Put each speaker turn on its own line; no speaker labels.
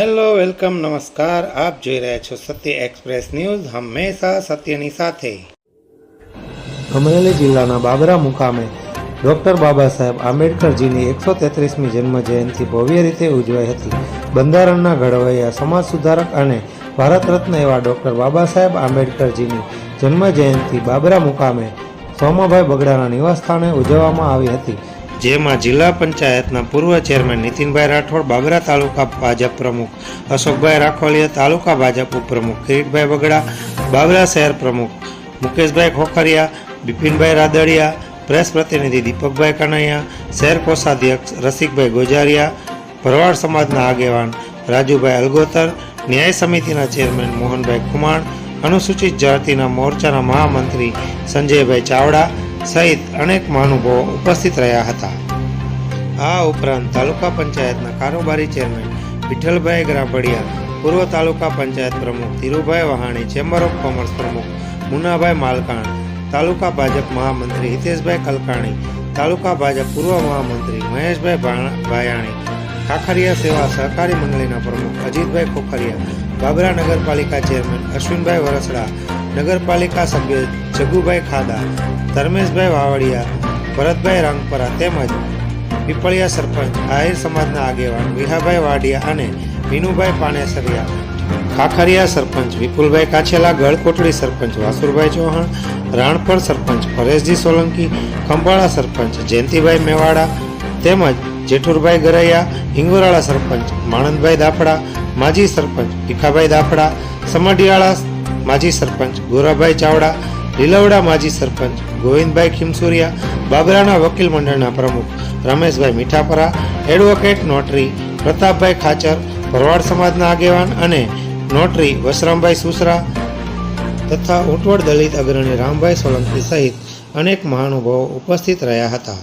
Hello, welcome, નમસ્કાર. આપ જોઈ રહ્યા છો સત્ય એક્સપ્રેસ ન્યૂઝ. હંમેશા સત્યની સાથે.
અમરેલી જિલ્લાના બાબરા મુકામે ડોક્ટર બાબા સાહેબ આંબેડકરજીની એકસો તેત્રીસમી જન્મ જયંતિ ભવ્ય રીતે ઉજવાઈ હતી. બંધારણના ઘડવૈયા, સમાજ સુધારક અને ભારત રત્ન એવા ડોક્ટર બાબા સાહેબ આંબેડકરજીની જન્મ જયંતિ બાબરા મુકામે સોમાભાઈ બગડાના નિવાસસ્થાને ઉજવવામાં આવી હતી.
જેમાં જિલ્લા પંચાયતના પૂર્વ ચેરમેન નીતિનભાઈ રાઠોડ બાબરા તાલુકા ભાજપ પ્રમુખ અશોકભાઈ રાખોલિયા તાલુકા ભાજપ ઉપપ્રમુખ કિરીટભાઈ બગડા બાબરા શહેર પ્રમુખ મુકેશભાઈ ખોખરિયા, બિપિનભાઈ રાદડિયા, પ્રેસ પ્રતિનિધિ દીપકભાઈ કનૈયા, શહેર કોષાધ્યક્ષ રસિકભાઈ ગોજારિયા, ભરવાડ સમાજના આગેવાન રાજુભાઈ અલગોતર, ન્યાય સમિતિના ચેરમેન મોહનભાઈ કુમાણ અનુસૂચિત જાતિના મોરચાના મહામંત્રી સંજયભાઈ ચાવડા સહિત અનેક મહાનુભાવો ઉપસ્થિત રહ્યા હતા. આ ઉપરાંત તાલુકા પંચાયતના કારોબારી ચેરમેન વિઠ્ઠલભાઈ ગ્રાભડિયા, પૂર્વ તાલુકા પંચાયત પ્રમુખ Dhirubhai Vahani, chamber of commerce પ્રમુખ મુનાભાઈ માલકાણ, તાલુકા ભાજપ મહામંત્રી હિતેશભાઈ કલકાણી, તાલુકા ભાજપ પૂર્વ મહામંત્રી મહેશભાઈ ભાયાણી, ખાખરિયા સેવા સહકારી મંડળીના પ્રમુખ અજીતભાઈ ખોખરિયા, બાબરા નગરપાલિકા ચેરમેન અશ્વિનભાઈ વરસડા નગરપાલિકા સભ્ય જગુભાઈ ખાદા ધર્મેશભાઈ વાવડિયા, ભરતભાઈ રાંગપરા તેમજ પીપળિયા સરપંચ આહિર સમાજના આગેવાન વિહાભાઈ વાડિયા અને વિનુભાઈ પાણેસરિયા ખાખરિયા સરપંચ વિપુલભાઈ કાછેલા, ગળકોટડી સરપંચ વાસુરભાઈ ચૌહાણ રાણપર સરપંચ પરેશજી સોલંકી, ખંભાળા સરપંચ જયંતિભાઈ મેવાડા તેમજ જેઠુરભાઈ ગરૈયા, હિંગોરાળા સરપંચ માણંદભાઈ દાફડા માજી સરપંચ ભીખાભાઈ દાફડા સમઢિયાળા માજી સરપંચ, ગોરાભાઈ ચાવડા, લીલવડા માજી સરપંચ, ગોવિંદભાઈ ખીમસુરિયા, બાબરાના વકીલ મંડળના પ્રમુખ, રમેશભાઈ મીઠાપરા, એડવોકેટ નોટરી, પ્રતાપભાઈ ખાચર, ભરવાડ સમાજના આગેવાન અને નોટરી વસરામભાઈ સુસરા તથા ઉટવડ દલિત અગ્રણી રામભાઈ સોલંકી સહિત અનેક મહાનુભાવો ઉપસ્થિત રહ્યા હતા.